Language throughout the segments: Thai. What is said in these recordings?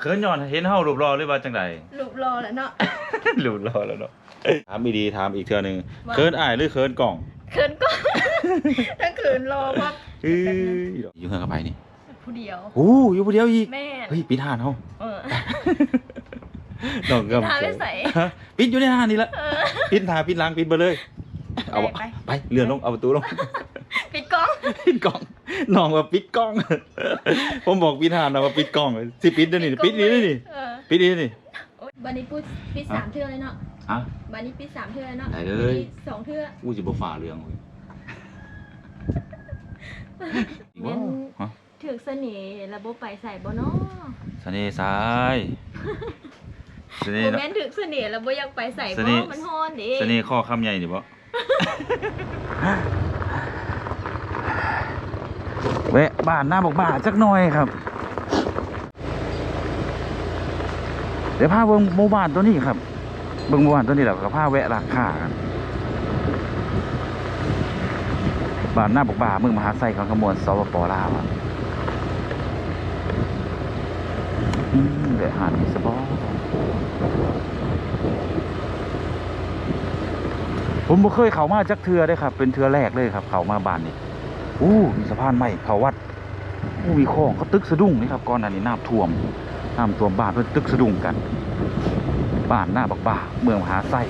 เขินย้อนเห็นเฮารูปรอหรือว่าจังไดรูปรอแหละเนาะ รูปรอแล้วเนาะถามอีดีถามอีกเทื่อหนึงว่า เขินอ้ายหรือเขินกล่องเขินก็ ถ้าเขินรอว่าเอ้ยอยู่เฮือนกับไผนี่ผู้เดียวโอ้อยู่ผู้เดียวอีกแม่เฮ้ยปิดห้านเฮาเออ น้องก็ปิดห้านไว้ใส่ ฮะปิดอยู่ในห้านนี่ละเออ ปิดหน้าปิดหลังปิดเบ่เลย เอาวะไป ไปเลื่อนลงเอาประตูลง ปิดกล้อง ปิดกล้อง น้องว่าปิดกล้อง ผมบอกปิดห้านนะว่าปิดกล้องสิปิดเดี๋ยวนี้ปิดนี่นี่เออปิดนี่นี่โอ๊ยบันนี้พูดปิดสามเทื่อเลยเนาะอะบันนี้ปิดสามเทื่อเลยเนาะได้เลยบัดนี้สองเทื่ออู้สิบ่ฝ่าเรื่องเว้ยอีกว่าฮะถือเสน่ห์ระบบไปใส่บ่เนาะเสน่ห์ซ้ายเสน่โมห์แมนถือเสน่ห์ระบบยังไปใส่เสบ่น่ห์มันฮ้อนเดิเสน่ห์ข้อคำใหญ่นี่บ่ แวะบ้านหน้าบอกบ้าจักหน่อยครับ เดี๋ยวพาเบิ่งหมู่บ้านตัวนี้ครับ เบิ่งหมู่บ้านตัวนี้แหละก็พาแวะราคากันบ้านหน้าบอกบ้าเมืองมหาไซของขมวลสปปลาวะอืมเดี๋ยวหานี่สบอผมบ่เคยเข้ามาจักเทือได้ครับ เป็นเทือแรกเลยครับ เข้ามาบ้านนี้ อู้มีสะพานใหม่เขาวัดอู้มีคลองเขาตึกสะดุ้งนี่ครับก่อนหน้านี้น้ำท่วมน้ำท่วมบ้านเพิ่นตึกสะดุ้งกัน บ้านหน้าบักบ้าเมืองมหาไส้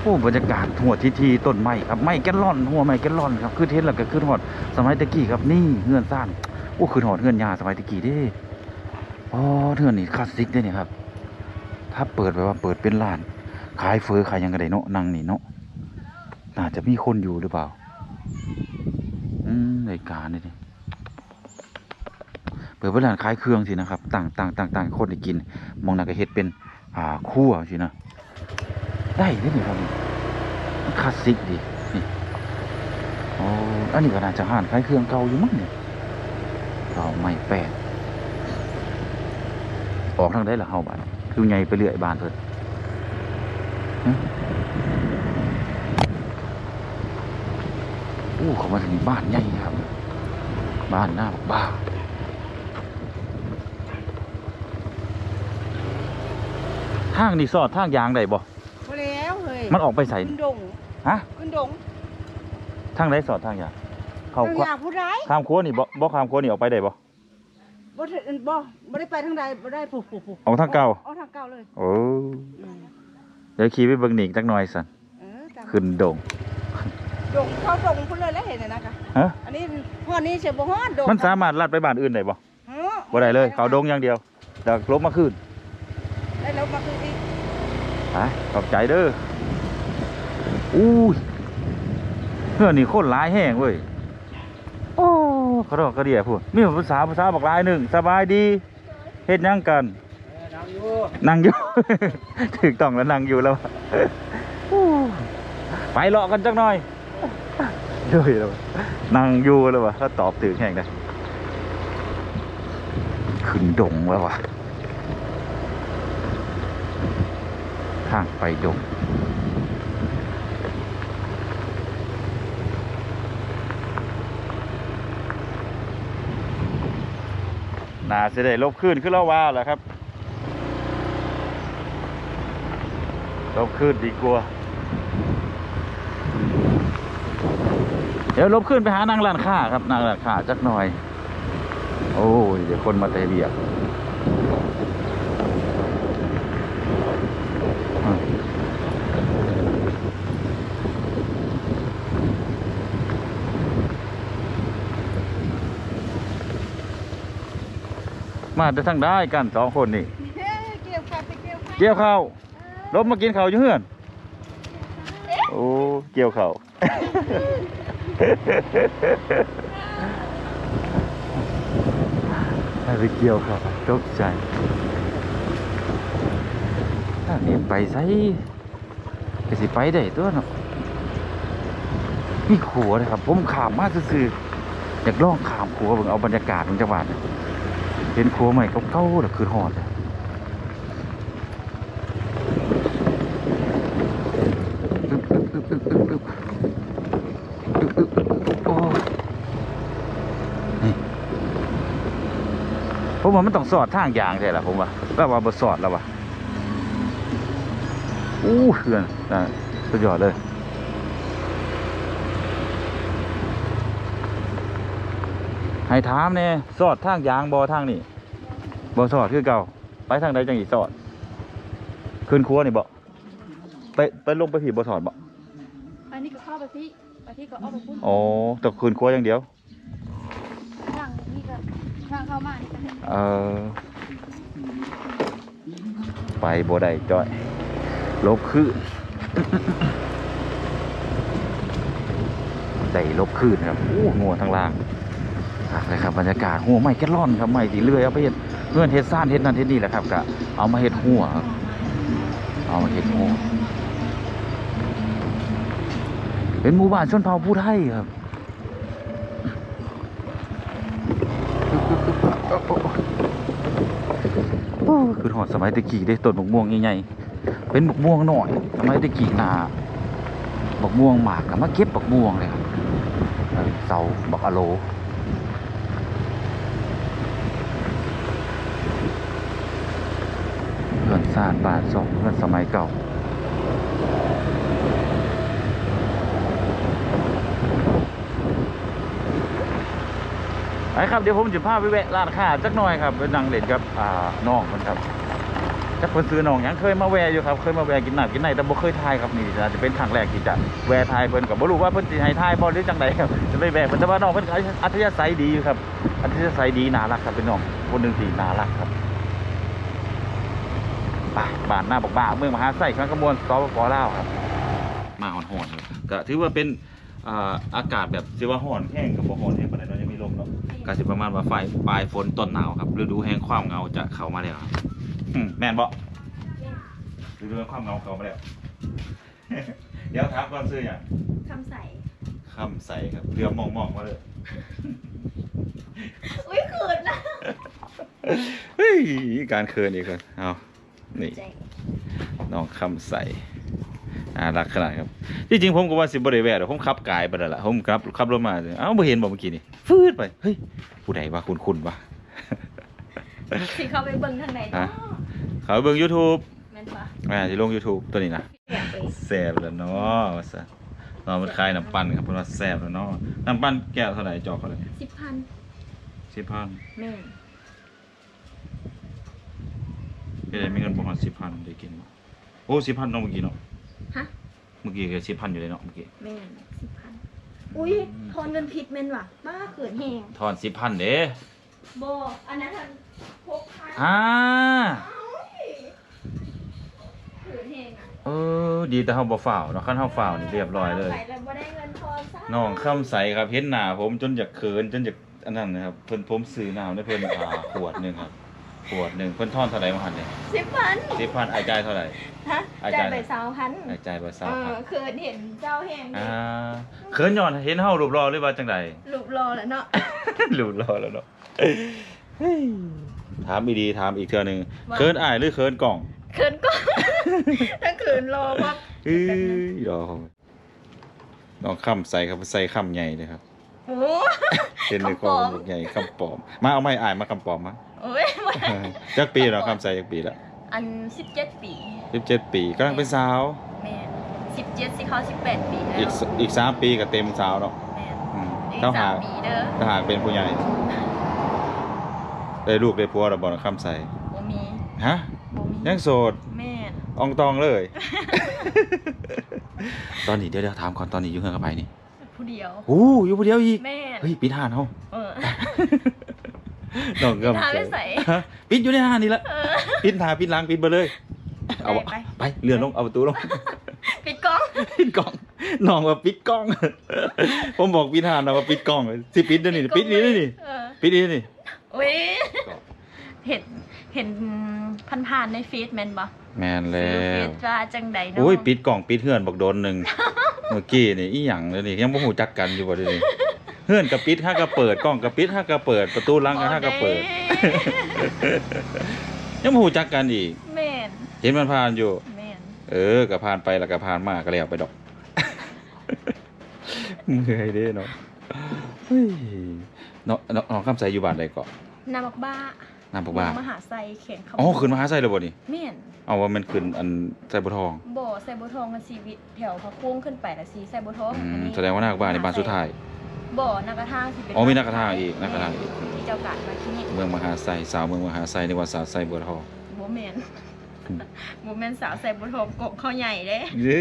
โอ้บรรยากาศหัวทีทีต้นไม้ครับไม้แกนลอนหัวไม้แกนลอนครับคือเทนแล้วก็คือหอดสมัยตะกี้ครับนี่เฮือนซ่านโอ้คือหอดเฮือนยาสมัยตะกี้ด้อ๋อเฮือนนี่คลาสสิกเด้เนี่ยครับ ถ้าเปิดแบบว่าเปิดเป็นร้าน ขายเฟอขายยังกระไดเนาะนั่งนี่เนาะน่าจะมีคนอยู่หรือเปล่า อืมรายการนี่เปิดเป็นร้านขายเครื่องสินะครับ ต่างต่างต่างต่างคนได้กิน มองหน้าก็เฮ็ดเป็น อ่าคั่วสินะ ได้เด้นี่ครับมันคลาสสิกดีนี่โอ้อันนี้ก็น่าจะห้านขายเครื่องเก่าอยู่มั้งเนี่ยเราไม่แปดออกทางได้ละเฮาบ้าน คือไงไปเรื่อยบ้านเพิ่นฮะโอ้เขามาถึงบ้านใหญ่ครับ บ้านหน้าบักบ้าทางนี่สอดทางยางได้บ่พอแล้วเฮ้ยมันออกไปใส่ขึ้นดงฮะขึ้นดงทางไหนสอดทางยางเขาทางอยากผู้ร้ายข้ามโค้งนี่บ่บ่ข้ามโค้งนี่ออกไปได้บ่ บ่ได้บ่บ่ได้ไปทางใดบ่ได้ผูกผูกผูกออกทางเก่า ออกทางเก่าเลยโอ้อืมเดี๋ยวขี่ไปเบิ่งหนิงจักหน่อยสันเออตามขึ้นโด่งดงเข้าดงพุ่นเลยแล้วเห็นน่ะนะคะฮะ อันนี้พ่อนี้เสียบ่ฮอดดงมันสามารถลัดไปบ้านอื่นได้บ่ฮะบ่ได้เลยเขาโด่งอย่างเดียวเดี๋ยวลบมาขึ้นได้แล้วมาคืออีกไปขอบใจเด้ออู้ยเพื่อนนี่โคตรร้ายแห้งเว้ยโอ้ขอโทษกระเดียพูดมีภาษาภาษาบอกลายหนึ่งสบายดีเฮ็ดยังกันนั่งอยู่ถึกต้องแล้วนั่งอยู่แล้วไปเลาะกันจักหน่อยด้วยแล้วนั่งอยู่แล้ววะถ้าตอบถึงแห่งได้ขึ้นดงแล้ววะทางไปดง น่าจะได้ลบขึ้นขึ้นแล้วว่าแหละครับ ลบขึ้นดีกว่า เดี๋ยวลบขึ้นไปหานางร้านค้าครับนางร้านค้าจักหน่อย โอ้ยเดี๋ยวคนมาเตะเบียก มาจะทั้งได้กันสองคนนี่เฮ้ยเกี่ยวข้าวไปเกี่ยวข้าวเกี่ยวข้าวลบมากินข้าวอยู่เฮือนโอ้เกี่ยวข้าวถ้าไปเกี่ยวข้าวตกใจถ้าเนียไปใส่ก็สิไปได้ตัวเนาะมีขัวเลยครับ ผมขามมาซื่อๆอยากลองขามขัวเบิ่งเอาบรรยากาศของจังหวัดน่ะ เห็นขัวใหม่เก่าๆแต่คือหอดผมว่ามันต้องสอดทางยางใช่ละผมว่าแล้วว่าบสอดแล้ววะอู้เขื่อนอะสุดยอดเลย ให้ถามเนี่ยสอดทางยางบอทางนี่บอสอดคือเก่า ไปทางใดจังอีสอด ขึ้นครัวนี่บ่ไปไปลงไปผีบอสอดบ่อันนี้ก็เข้าไปพี่ไปพี่ก็เอาไปพุ่นอ๋อแต่ขึ้นครัวอย่างเดียวทางนี่ก็ทางเข้ามานี่ก็เห็นเออไปบ่ได้จ้อยลบคืน ได้ลบคืนครับโอ้งัวทั้งล่าง อะเลยครับบรรยากาศหัวไม่แกลลอนครับไม่ตีเลื่อยเอาไปเห็ดเงื่อนเห็ดซ่านเห็ดนั่นเห็ดนี่แหละครับก็เอามาเห็ดหัวเอามาเห็ดหัวเป็นหมู่บ้านชนเผ่าผู้ไทยครับโอ้คือหอดสมัยตะกี้ได้ต้นบกม่วงใหญ่ๆเป็นบกม่วงหน่อยสมัยตะกี้นาบกม่วงหมากกับมาเก็บบกม่วงเลยครับเสาบักอโลานบ้านสองเพื่อสมัยเก่าไปครับเดี๋ยวผมจะพาไปแวะร้านค้าจักหน่อยครับไปนั่งเล่นกับอ่าน้องมันครับจักเพิ่นซื้อน้องยังเคยมาแวะอยู่ครับเคยมาแวะกินหน้ำกินไหนแต่บ่เคยทายครับนี่จะเป็นครั้งแรกที่จะแวะทายเพิ่นก็บ่รู้ว่าเพิ่นสิให้ทายบ่หรือจังไดครับจะไปแวะเพิ่นแต่ว่าน้องเพิ่นอัธยาศัยดีอยู่ครับอัธยาศัยดีน่ารักครับเป็นน้องคนหนึงที่น่ารักครับ ไปบ้านหน้าบอกบ้าเมืองมหาไส้ข้างกระมวลสปปลาวครับ มาหอนๆเลยก็ถือว่าเป็นอ่าอากาศแบบสิว่าร้อนแห้งกับบ่ร้อนแห้งปานใดเนาะยังมีลมเนาะก็สิประมาณว่าไฟปลายฝนต้นหนาวครับฤดูแห่งความเหงาจะเข้ามาแล้วครับอืมแม่นบ่ฤดูแห่งความเหงาเข้ามาแล้ว เดี๋ยวถามก่อนซื้ออย่างคำใส่คำใสครับเรือมองมองๆมาเลย อุ้ยเขินนะ เฮ้ยการเคินอีกคนเอา นี่ใจน้องคำใสน่ารักขนาดครับที่จริงผมก็ว่าสิบ่ได้แวะหรอกผมขับกายไปแล้วล่ะผมขับขับรถมาเอ้าบ่เห็นบ่เมื่อกี้นี่ฟืดไปเฮ้ยผู้ใดวะคุณคุณวะสิเข้าไปเบิ่งทางไหนเนาะเขาเบิ่ง YouTube แม่นปะอ่าสิลง YouTube ตัวนี้นะแอบไปแซ่บแล้วเนาะว่าซะเนาะมันคลายน้ำปั่นครับเพิ่นว่าแซ่บแล้วเนาะน้ำปั่นแก้วเท่าไหร่จอกเท่าไหร่สิบพันสิบพันแม่น ก็ได้มีเงินประมาณสิบพันได้กินบ่โอ้สิบพันเนาะเมื่อกี้เนาะฮะเมื่อกี้ก็สิบพันอยู่เลยเนาะเมื่อกี้แม่นสิบพันอุ้ยทอนเงินผิดแม่นว่ะบ้าเขินแหงทอนสิบพันเด้โบอันนั้นทันหกพันอ่าเขินแหงอะเออดีแต่เฮาบ่ฝ่าวเนาะคันเฮาฝ่าวนี่เรียบร้อยเลย ใส่แล้วบ่ได้เงินทอนซะน้องคำใสครับเห็นหน้าผมจนอยากเขินจนอยากอันนั้นนะครับเพิ่นผมซื้อน้ำให้เพิ่นอ่าขวดหนึงครับ ขวดหนึงเพิ่นทอนเท่าไหร่มาหั่นเนี่ยสิบพันสิบพันอายจ่ายเท่าไหร่ ฮะอาจาจ่ารย์ ยไปสาวพันอายจ่ายบ่เอสามพันอเขินเห็นเจ้าแหงอ่าเขินย้อนเห็นเฮารูปรอหรือว่าจังใดรูปรอแล้วเนาะ รูปรอแล้วเนาะเฮ้ยถามอีดีถามอีกเทื่อหนึงเขินอายหรือเขินกล่องเขินก็ถ้าเขินรอว่า เอ้ยดอกน้องคำใส่ครับใส่คำใหญ่เลยครับ โอ้เป็นในกล่องลูกใหญ่คำปลอม มาเอาไม้อายมาคำปลอมมาโอ้ยบ่ได้จักปีเนาะคำใส่จักปีละอันสิบเจ็ดปีสิบเจ็ดปีกำลังเป็นสาว แม่สิบเจ็ดสิเขาสิบแปดปีแล้วอีกสอีกสามปีก็เต็มสาวเนาะแม่อืมอีกถ้าสาหามกปีเด้อถ้าหากเป็นผู้ใหญ่ ได้ลูกได้ผัวแล้วบ่เนาะคำใส่บ่มีฮะ บ่มียังโสด แม่นอองตองเลย ตอนนี้เดี๋ยวเดี๋ยวถามก่อนตอนนี้อยู่เฮือนกับไผนี่ ผู้เดียวโอ้อยู่ผู้เดียวอีก แม่นเฮ้ยปิดห้านเฮาเออน้องก็ปิดห้านไว้ใส่ฮะปิดอยู่ในห้านนี่ละเออ ปิดหน้าปิดหลังปิดเบ่เลย เอาไป ไปเลื่อนลงเอาประตูลง ปิดกล้องปิดกล้องน้องว่าปิดกล้อง ผมบอกปิดห้านนะว่าปิดกล้องสิปิดเดี๋ยวนี้ปิดนี่นี่นี่เออปิดนี่นี่อุ้ยเห็นเห็นผ่านๆในฟีดแม่นบ่แมนแล้ฟีวดว่าจังใดเนาะโอ้ยปิดกล่องปิดเฮือนบอกโดนหนึ่ง เมื่อกี้นี่อีหยังเลยนี่ยังบ่ฮู้จักกันอยู่บ่เดี๋ยวนี้เฮือนกับปิดห้าก็เปิดกล้องกับปิดห้าก็เปิด ประตูหลังก็ห้าก็เปิด ยังบ่ฮู้จักกันอีกแม่นเห็นมันผ่านอยู่ แม่นเออก็ผ่านไปแล้วก็ผ่านมาก็แล้วไปดอก เมื่อยเด้เนาะเฮ้ยเนาะเนาะน้องคำใสอยู่บ้านใดเกาะ นาบักบ้า น้ำปกบ้า มหาไซเขียนคำอ๋อขึ้นมาหาไสแล้วบ่นี่เมียนเอาว่ามันขึ้นอันไสบ่ทองบ่ใส่บัวทองกันชีวิตแถวพระโค้งขึ้นไปละสีใส่บัวทองอือันมนี้แสดงว่าหน้าบ้านในบ้านสุดท้าย บ่นากระทางสิเป็นอ๋อมีนากระทางอีกนากระทางอีก ที่เจ้ากาดมาที่นี่เมืองมหาไซสาวเมืองมหาไซในว่าสาวไซบัวทอง บ่แม่นอืม บ่แม่นสาวใส่บัวทองกบเขาใหญ่เด้เย้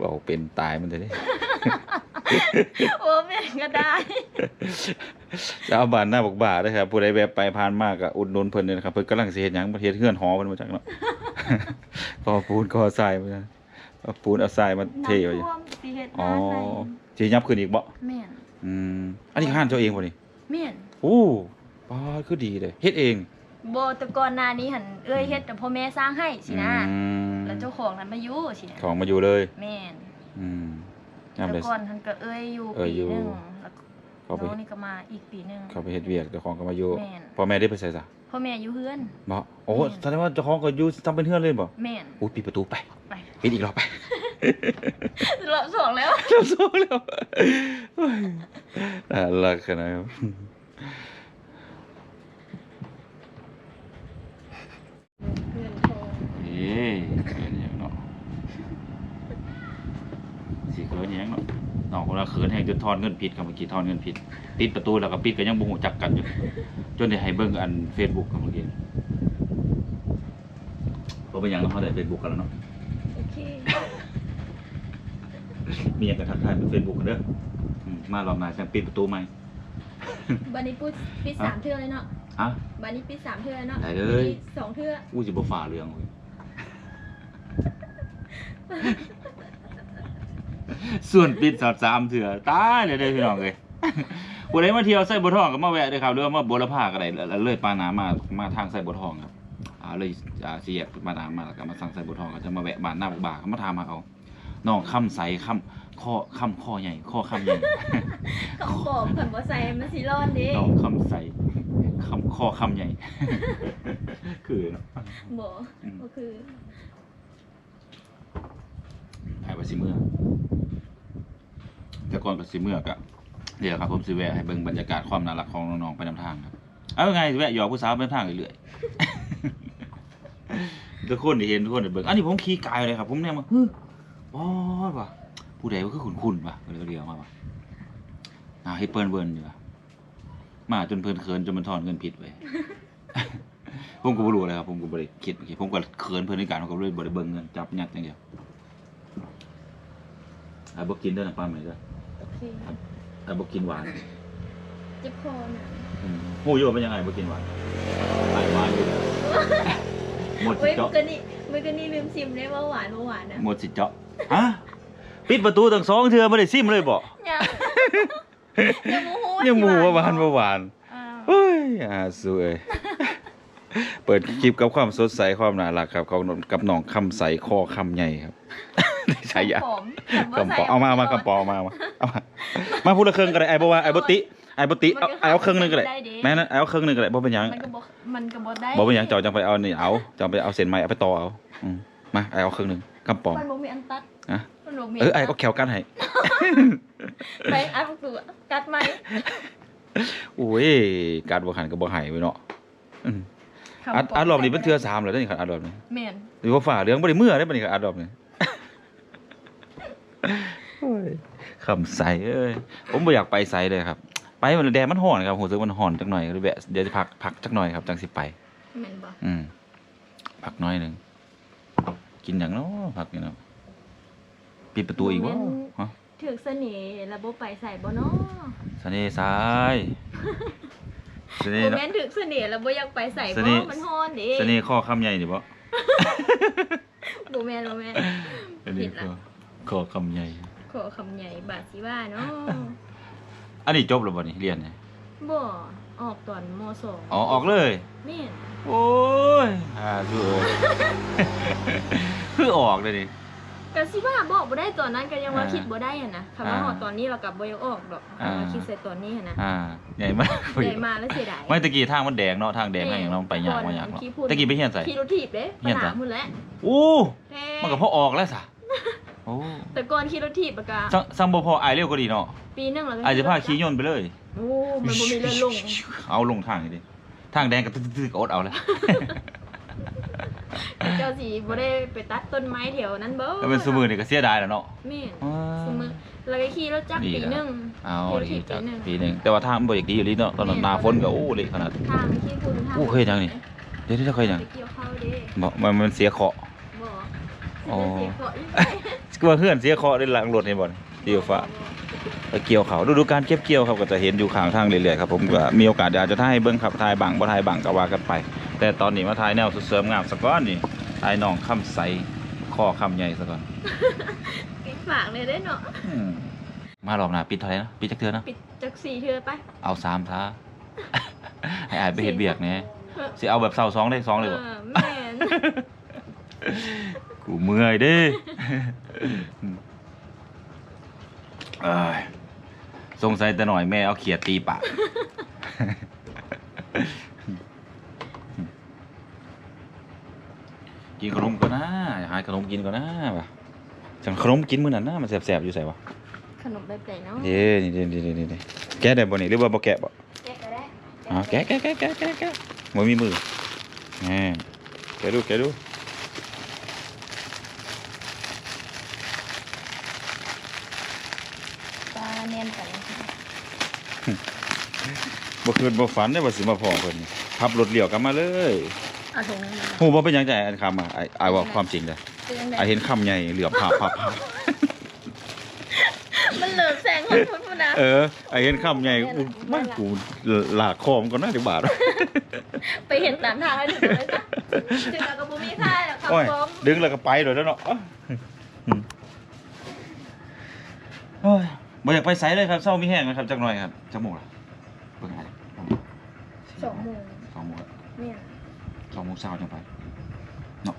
ว่าเป็นตายมันจะได้ โอ้แม่นก็ได้จะเอาบ้านหน้าบอกบ่าเด้อครับผู้ใดแวะไปผ่านมากก็อุดหนุนเพิ่นเลยนะครับเพิ่นกำลังสิเฮ็ดหยังประเทศเฮือนหอเพิ่นมาจากเนาะก่อปูนก่อทรายมาจังเอาปูนเอาทรายมาเทไว้อยู่น้ำท่วมสิเฮ็ดอ๋อบ้านใส่สิยับขึ้นอีกบ่แม่นอืมอันนี้ห้านเจ้าเองบ่นี่แม่นโอ้ป้าดคือดีเลยเฮ็ดเองบ่แต่ก่อนหน้านี้หั่นเอ้ยเฮ็ดแต่พ่อแม่สร้างให้สินะ อืมแล้วเจ้าของนั้นมาอยู่สินะของมาอยู่เลย แม่นอืม ยามแต่ได้ก่อนท่านก็เอ้ยอยู่เอ้ยปีอยู่ หนึงแล้วเขาไปน้องนี่ก็มาอีกปีหนึง เขาไปเฮ็ดเวียกเจ้าของก็มาอยู่แม่น พ่อแม่ได้ไปใส่ซะพ่อแม่อยู่เฮือน บ่โอ้แม่น แสดงว่าเจ้าของก็อยู่ทำเป็นเฮือนเลยบ่แม่นอุ้ยปิดประตูไปไปปิดอีกรอบไปรอบสองแล้ว เริ่มสู้แล้วโอ้ยน่ารักขนาดนั้นเพื่อนโทรเอ้ยเขินอย่างเนาะ สิเขินอย่างเนาะน้องคนละเขินแห่งจนทอนเงินผิดครับเมื่อกี้ทอนเงินผิดปิดประตูแล้วก็ปิดก็ยังบ่ฮู้จักกันอยู่จนได้ให้เบิ่งอัน Facebook ครับเมื่อกี้บ่เป็นหยังเนาะเฮาได้ Facebook กันแล้วเนาะโอเคมีหยังก็ทักทายเป็น Facebook กันเด้ออืมมารอบหน้าจังปิดประตูใหม่ บันนี้พูดปีสามเทื่อเลยเนาะฮะ บันนี้ปีสามเทื่อเลยเนาะได้เลยปีสองเทื่ออู้สิบ่ฝ่าเรื่องเว้ย ส่วนปิดสอดสามเถื่อตายเลยเด้อพี่น้องเอ้ยผู้ใดมาเที่ยวไส้บัวทองก็มาแวะเด้อครับหรือว่ามาบัวละภาก็ได้แล้วเลยปานามามาทางไส้บัวทองครับอ่าเลยอ่าสิแยกปานามาแล้วก็มาสั่งไส้บัวทองก็จะมาแวะบ้านหน้าบักบาก็มาถามหาเอาน้องคำใสคำข้อคำข้อใหญ่ข้อคำใหญ่ของบอกผันว่าใส่มันสิร้อนดิน้องคำใสคำข้อคำใหญ่ คือเนาะบอกอืมก็คือ หายไปสิเมื่อแต่ก่อนก็สิเมื่อกะเดี๋ยวครับผมสิแวะให้เบิ่งบรรยากาศความน่ารักของน้องๆไปนำทางครับเอาไงสิแวะหยอกผู้สาวไปนำทางเรื่อยๆทุกคนได้เห็นทุกคนได้เบิ่งอันนี้ผมขี่กายเลยครับ ผมเนี่ยมาฮึบอสว่ะผู้ใดว่าคือขุนคุณว่ะเรียวเรียวๆมาว่ะอ่าให้เปิ้นเบิ่นอยู่ว่ะมาจนเพิ่นเขินจนมันทอนเงินผิดไปผมก็บ่รู้เลยครับผมก็บ่ได้คิดผมก็เขินเพิ่นในการผมก็เลยบ่ได้เบิ่งเงินจับยัดอย่างเดียว ไอ้บ่กินเด้อนะป้าแม่เด้อโอเคไอ้บ่กินหวานเจ็บคอน่ะอืมหมูโยเป็นยังไงบ่กินหวานหวานหวานอยู่หมดสิเว้ยเจาะ มือกันนี่มือกันนี่ลืมชิมได้ว่าหวานว่าหวานนะหมดสิเจาะฮะปิดประตูตั้งสองเทื่อบ่ได้ซิมเลยบ่ยังยังโมโหยังหมูว่าหวานบ่หวานอ้าวเฮ้ยอ่าสวย เปิดคลิปกับความสดใสความน่ารักครับของกับน้องคำใสคอคำใหญ่ครับ ใช่ยาผอมแต่ว่กำปใส่องเอามาเอามากำปองเอามาเอามาเอามามาพูดละครึ่งก็ได้ไอ้บ่ว่าไอ้บ่ติไอ้บ่ติเอาเอาครึ่งหนึงก็ได้แม่นั้นเอาครึ่งหนึงก็ได้บ่เป็นหยังมันก็บ่มันก็บ่ได้บ่เป็นหยังเจ้าจังไปเอานี่เอาเจ้าไปเอาเส้นไม้เอาไปต่อเอาอืมมาไอ้เอาครึ่งหนึงกำปองมันบ่มีอันตัดอะมันบ่มีเออไอ้ก็แขวกันให้ไปอัดตัวกัดไหมโอ้ยการบ่หันก็บ่ให้ไว้เนาะอืมอัดอัดรอบนี้เป็นเทื่อสามแล้วเด้อนี่ครับอัดรอบนี้แม่นหรือว่าฝ่าเรื่องบ่ได้เมื่อได้บ่นี่ครับอัดรอบนี้โอ้ย คำใสเอ้ยผมบ่อยากไปไสเลยครับ ไปมันแดดมันร้อนครับรู้สึกมันร้อนจักหน่อยก็เลยแวะเดี๋ยวจะพักพักจักหน่อยครับจังสิไปแม่นบ่อืมพักหน้อยหนึงกินหยังเนาะพักนี่เนาะปิดประตูอีกวะฮะถึกเสน่ห์แล้วบ่ไปใส่บ่เนาะเสน่ห์ซ้ายเสน่ห์บ่เนาะแม่นถึกเสน่ห์แล้วบ่อยากไปใส่เสบ่น่ห์มันฮ้อนดิเสน่ห์ข้อคำใหญ่นี่บ่บ่แม่นบ่แม่นเสน่ห์ ข้อข้อคำใหญ่ขอคำใหญ่บาดสิว่าเนาะอันนี้จบแล้วบ่นี่เรียนเนี่ยบ่ออกตอนมสองอ๋อออกเลยแม่นโอ้ยอ่าสวยคือออกเลยนี่ก็สิว่าบอกบ่ได้ตอนนั้นก็ยังว่าอ่าคิดบ่ได้อะนะคำว่าอ่าฮอดตอนนี้เราก็บ่ยังออกดอกอ่าคำว่าคิดใส่ตอนนี้อะนะอ่าใหญ่มากใหญ่มาแล้วเสียดายไม่ตะกี้ทางมันแดงเนาะทางแดงทางอย่างเราไปยากมาอยากเนาะตะกี้ไปเฮียนใส่ขี่รถถีบเด้เฮียนปัญใส่หาพุ่นแหละอู้แท้มันก็พอออกแล้วสะ โอ้แต่ก่อนขี่รถถีบปะกะซังซังบ่พออายเร็วกว่าดีเนาะปีหนึงแล้วก็อายจะพาขี่ยนต์ไปเลย โอ้มันบ่มีเลื่อนลงเอาลงทางนี่ดิทางแดงก็ตึ๊ดๆๆก็อดเอาเลยเจ้าสีบ่ได้ไปตัดต้นไม้แถวนั้นเบ้แล้วเป็นสมือนี่ก็เสียดายแล้วเนาะแม่นอ่าสมือแล้วก็ขี่รถจักรดีปีนะ หนึงเอาขี่ดีรถถีบจากปีหนึงปีหนึงแต่ว่าทางมันบ่อยากดีอยู่ลิเนาะตอนนั้นหน้าฝนก็โอ้เละขนาด ทางขี่พูนทางโอ้เคยจังนี่ เดี๋ยวๆเคยจังไปเกี่ยวข้าวเด้บ่มันมันเสียเคราะห์บ่ อ๋อเสียเกาะอีกก็ว่าเฮือนเสียเคราะห์ได้หลังรถนี่บ่นี่เดียวฟ้าไปเกี่ยวเขาฤดูการเก็บเกี่ยวครับก็จะเห็นอยู่ข้างทางเรื่อยๆครับผมก็มีโอกาสอยากจะถ่ายให้เบิ่งครับถ่ายบังบ่ถ่ายบังก็ว่ากันไป แต่ตอนนี้มาถ่ายแนวสุดเสริมงามสักก้อนนี่ถ่ายน้องค่ำใสข้อค่ำใหญ่ซะก่อนปิดฝากเลยได้เนาะอืมมารอบหน้าปิดเท่าไหร่นะปิดจักเทื่อนะปิดจักสี่เทื่อไปเอาสามท้าให้อายไปเฮ็ดเบียกแหน่สิเอาแบบเศร้าสองได้สองเลยบ่เออแม่น กูเมื่อยเด้เอ้ยสงสัยแต่หน่อยแม่เอาเขียดตีปากกินขนมก่อนนะอย่าหายขนมกินก่อนนะวะจังขนมกินมื้อนั้นนะมันแสบๆอยู่ใส่วะขนมแบบไหนเนาะเด้นี่เด้นี่เด้นี่เด้แกะได้บ่นี่หรือว่าบ่แกะบ่แกะก็ได้อ๋อแกะแกะแกะแกะแกะแกะบ่มีมือแหมแกะดูแกะดู ปลาเนียนกัน บ่คืนบ่ฝันได้ว่าสิมาพ้อเพิ่นนี่ขับรถเลี้ยวกลับมาเลยเอาถุงนึงมาฮู้บ่เป็นหยังใจอันคำอะไอ้อ้ายว่าความจริงเด้อเป็นยังไงอ้ายเห็นคำใหญ่เหลือมภาพภาพภาพมันเหลิมแสงของพุทธนะเอออ้ายเห็นคำใหญ่กูมันกูลากคอมนก่อนนะจักบาทไปเห็นตามทางให้ดูเลยจ้ะจึงเอากระปุกมีค่ายแล้วครับโอ้ยผมดึงแล้วก็ไปเลยแล้วเนาะอ๊ะอืมโอ้ย บ่อยากไปไสเลยครับเศร้ามีแห้งนะครับจักหน่อยครับจักโมงล่ะเบิ่งให้สองโมงสองโมงอะเนี่ยสองโมงเช้าจังไปเนาะ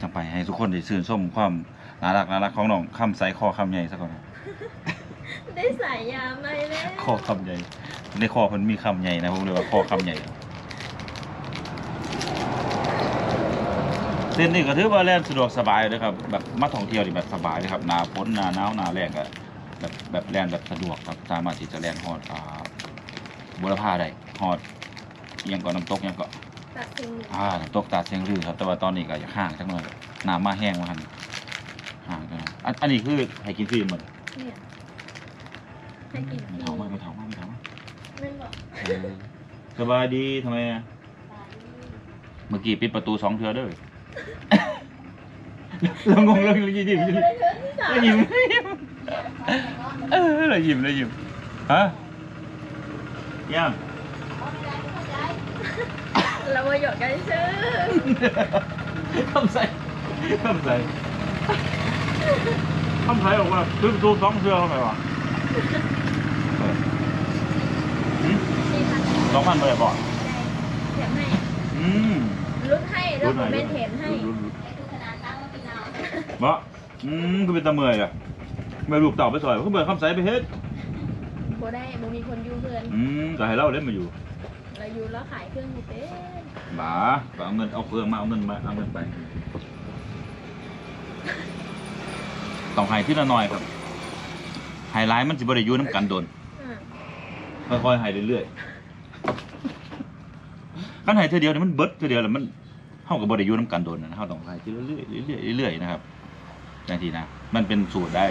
จังไปให้ทุกคนได้ชื่นชมความน่ารักน่ารักของน้องคำใสคอคำใหญ่ซะก่อนนะได้ใส่ยาไหมแล้วคอคำใหญ่ในคอมันมีคำใหญ่นะผมเรียกว่าคอคำใหญ่เส้นนี้ก็ถือว่าแล่นสะดวกสบายเลยครับแบบมาท่องเที่ยวนี่แบบสบายเลยครับหนาฝนหนาหนาวหนาแรงก็ แบบแบบแล่นแบบสะดวกครับ สามารถที่จะแล่นฮอดอ่าบุรพาได้ฮอดอิหยังก่อนน้ำตกอิหยังก็ตัดสินอ่าน้ำตกตาดเชียงรื้อครับ แต่ว่าตอนนี้ก็อยากห่างจังเลยน้ำมาแห้งมาหันห่างจังเลยอันอันนี้คือให้กินฟรีหมดเนี่ยให้กินไม่เท่ามากไม่เท่ามากไม่เท่ามากไม่บอกเออสบายดีทำไมอะเมื่อกี้ปิดประตูสองเทือเด้อเรางงเลยเลยยิ้มยิ้มยิ้มได้เธอที่สามเลยยิ้ม เออเลยยิ้มเลยยิ้มฮะยังเรามาหยอกกันซื้อคำใส่คำใส่คำใส่ออกมาปิดประตูสองเทือทำไมวะเออหืมสี่พันสองพันไปเลยบอกแถมให้อืมลดให้แล้วผมเป็นแถมให้บ่อืมคือเป็นตะเมื่อยอะ ไม่ลูกเต่าไปซอยเขาเบื่อคำใสไปเฮ็ดบ่ได้บ่มีคนอยู่เพื่อนอืมก็ให้เราเล่นมาอยู่เราอยู่แล้วขายเครื่องหมูเป็นบ้าก็เอาเงินเอาเครื่องมาเอาเงินมาเอาเงินไปต้องให้ที่ละหน่อยครับไฮไลท์มันสิบ่ได้อยู่น้ำกันโดนอ่าค่อยๆให้เรื่อยๆคันให้เธอเดียวเนี่ยมันเบิดเธอเดียวแล้วมันเฮาก็บ่ได้อยู่น้ำกันโดนนะเฮาต้องให้ทีละเรื่อยๆเรื่อยๆเรื่อยๆนะครับจังซี่นะ มันเป็นสูตรได้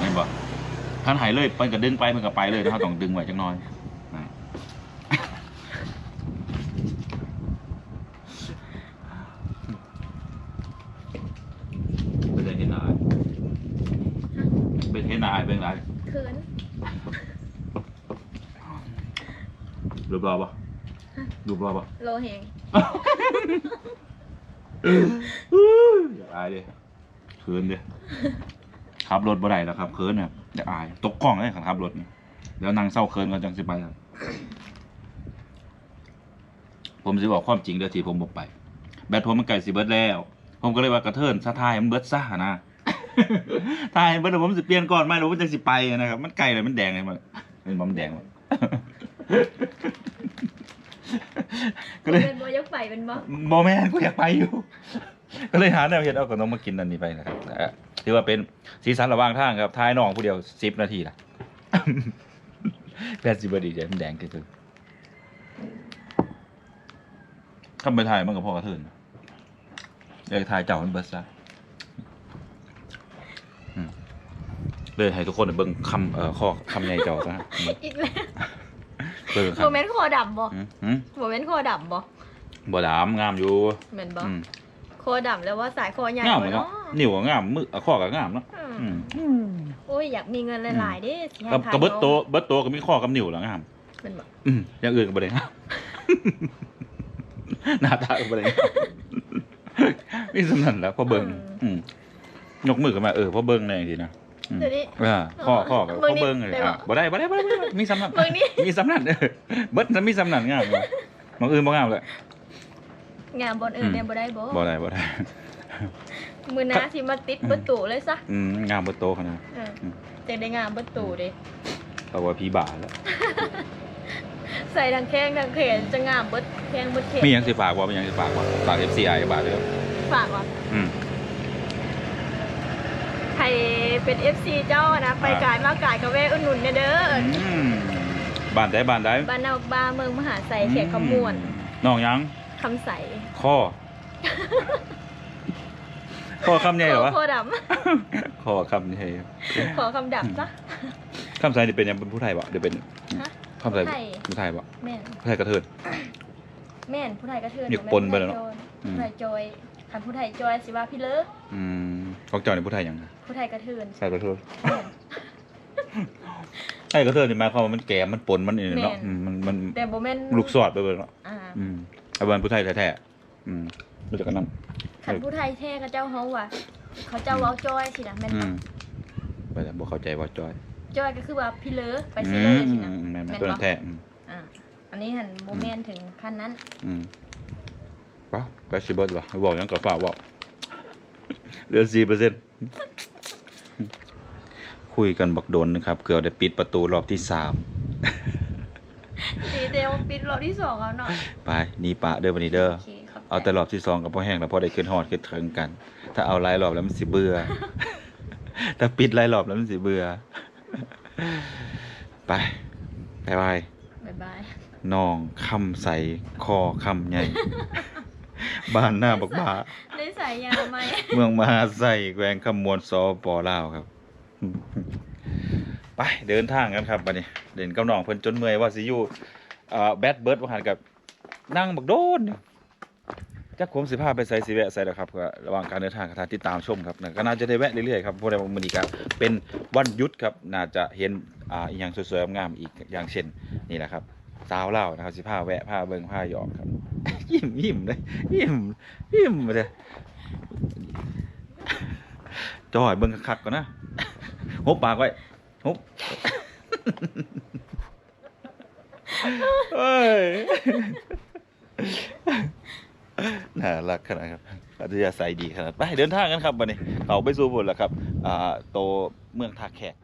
เห็นบ่คันให้เลยมันก็ดึงไปมันก็ไปเลยนะเฮาต้องดึงไว้จักหน่อยนะไปเห็นอ้ายไปเห็นเห็นอ้ายเป็นอะไรเขินรูปรอปะรูปรอปะโลแหงอย่าอายดิ เขินเดิขับรถบ่ได้แล้วครับเขินเนี่ยอย่าอายตกกล้องเลยขับรถนี่เดี๋ยวนั่งเศร้าเขินก่อนจังสิไปครับผมสิบอกความจริงเด้อที่ผมบอกไป แบตผมมันไก่สิเบิร์ดแล้ว ผมก็เลยว่ากระเทินซะทายมันเบิร์ดซะนะทายเบิดแล้วผมสิเปลี่ยนก่อนไม่รู้ว่าจะสิไปนะครับ มันไก่เลยมันแดงเลยมันเป็นบอมนแดงมันก็เลยเป็นบ่ยกไปเป็นบ่บอแมนกูอยากไปอยู่ ก็เลยหาแนวเฮ็ดเอาขนมมากินอันนี้ไปนะครับเอ่อถือว่าเป็นสีสันระหว่างทางครับทายน้องผู้เดียวสิบนาทีละแพทย์สิบดีใจมันแดงขึ้นเลยทำไปถ่ายมันกับพ่อกระเทินเดี๋ยวถ่ายเจ้ามันเบิร์ดซะอืมเลยให้ทุกคนได้เบิ่งคำเอ่อข้อคำใหญ่เจ้าซะอืมอีกแล้วเบิ่งโมคำเมนต์คอดำบ่อืมอืมโมเมนต์คอดำบ่บ่ดามงามอยู่เหมือนบ่ อืม คอดำแล้วว่าสายคอใหญ่งามกเลว่ายเนาะเนาะนิ้วก็งามมือข้อก็งามเนาะอืมอืมโอ้ยอยากมีเงินหลายๆเด้สิให้กับขายกับเบิดน้องโตเบิดโตก็มีข้อกับนิ้วแล้วงาม เป็นบ่อืมอย่างอื่นก็บ่ได้งามหน้าตาก็บ่ได้งามมีสำนันแหล้วพอเบิ่งอืมยกมือขึ้นมาเออพอเบิ่งในอย่างทีนะอืมเดี๋ยวนี้ อ่าข้อข้อกับเบิ่พองนี่เบิ่งเลยได้บ่อะบ่ได้บ่ได้บ่ได้บ่ได้มีสำนันเบิ่งนี่ มีสำนันเออเบิดมีสำนันงามเลยบางอื่นบ่งามเลย งานบนอื่นเนี่ยบ่ได้บ่บ่ได้บ่ได้ มือหน้าสิมาติดเบิดตู่เลยซะอืมงามเบิดโตขนาดเอออืมจะได้งานเบิดตู่เด้เพราะว่าพี่บ่าแล้วใส่ดังแข้งดังเขนจะงามเบิดแข้งเบิดเขนมีหยังสิฝากบ่มีหยังสิฝากบ่ฝาก FCI ก็บาทเด้อฝากว่าอืมใครเป็น FC เจ้านะไปกายมากายก็แวะอุดหนุนเนี่ยเด้อออืมบ้านใดบ้านใดบ้านนอกบ้านเมืองมหาไสเขตขมวนน้องหยัง คำใสข้อ ข้อคำใหญ่เหรอวะโคดข้อคำใหญ่ำขอคำดับซะ คำไทยนี่เป็นยังเป็นผู้ไทยบ่เดี๋ยวเป็นฮะคำไทยผู้ไทย ผู้ไทยบ่แม่น ผู้ไทยกระเทินแม่นผู้ไทยกระเทือนอยากปนไปแล้วเนอะอืมผู้ไทยจอยคันผู้ไทยจอยสิว่าพี่เลิกอืมของเจ้านี่ผู้ไทยหยังผู้ไทยกระเทือนใส่กระเทินแม่นไทยกระเทินนี่หมายความว่ามันแก่มันปนมันนี่เนาะแม่นอืมมันมันแต่บ่แม่นลูกสอดไปเบิดเนาะอ่าอืม เอาเป็นผู้ไทยแท้ๆอืมรู้จักกันนำคันผู้ไทยแท้เขาเจ้าเฮาว่าเขาเจ้าเว้าจอยสินะแม่นอืบ่มบ่ได้บ่เข้าใจว่าจอยจอยก็คือว่าพี่เลิกไปอืสิเลยสิมนะแม่นแม่นๆตัวบ่นั้นแท้อืม อ่าอันนี้หันบ่แม่นถึงขั้นนั้น อืมปะไปสิเบิดวะบอกหยังก็ฝากบอกเหลือสี่เปอร์เซ็นต์คุยกันบักโดนนะครับ เกือบได้ปิดประตูรอบที่สามตีเดียวปิด รอบที่สองเอาหน่อยไปหนี่ปะเด้อวันนี้เด้อ โอเคครับเอาแต่รอบที่สองกับพ่อแห้งแล้วพอได้ขึ้นฮอดขึ้นเทิงกัน ถ้าเอาหลายรอบแล้วมันสิเบื่อ ถ้าปิดหลายรอบแล้วมันสิเบื่อ ไปบายบายบ๊ายบายน้องคำใสคอคำใหญ่ บ้านหน้าบักบาได้ใส่ยาไหม เมืองมหาไซแขวงคำมวลสปลาวครับ ไปเดินทางกันครับบัดนี้ เดินกับน้องเพิ่นจนเมื่อยว่าสิอยู่ เอ่อแบดเบิร์ดว่าหันกับนั่งบักโดนเนี่ยจักผมสิพาไปใส่สิแวะใส่แล้วครับก็ระหว่างการเดินทางก็ทางติดตามชมครับนะก็น่าจะได้แวะเรื่อยๆครับเพราะในมือนี้ก็เป็นวันหยุดครับน่าจะเห็นอ่าอีหยังสวยๆงามๆอีกอย่างเช่นนี่แหละครับสาวเล่านะครับสิพาแวะพาเบิ่งพาหยอกครับ ยิ้มยิ้มเลยยิ้มยิ้มเลยจอยเบิ่งคักๆก่อนนะหุบปากไว้หุบ เอ้ยน่ารักขนาดครับอัธยาศัยดีขนาดไปเดินทางกันครับวันนี้เขาไปสู่บนแล้วครับ อ่าโตเมืองทาแขกครับ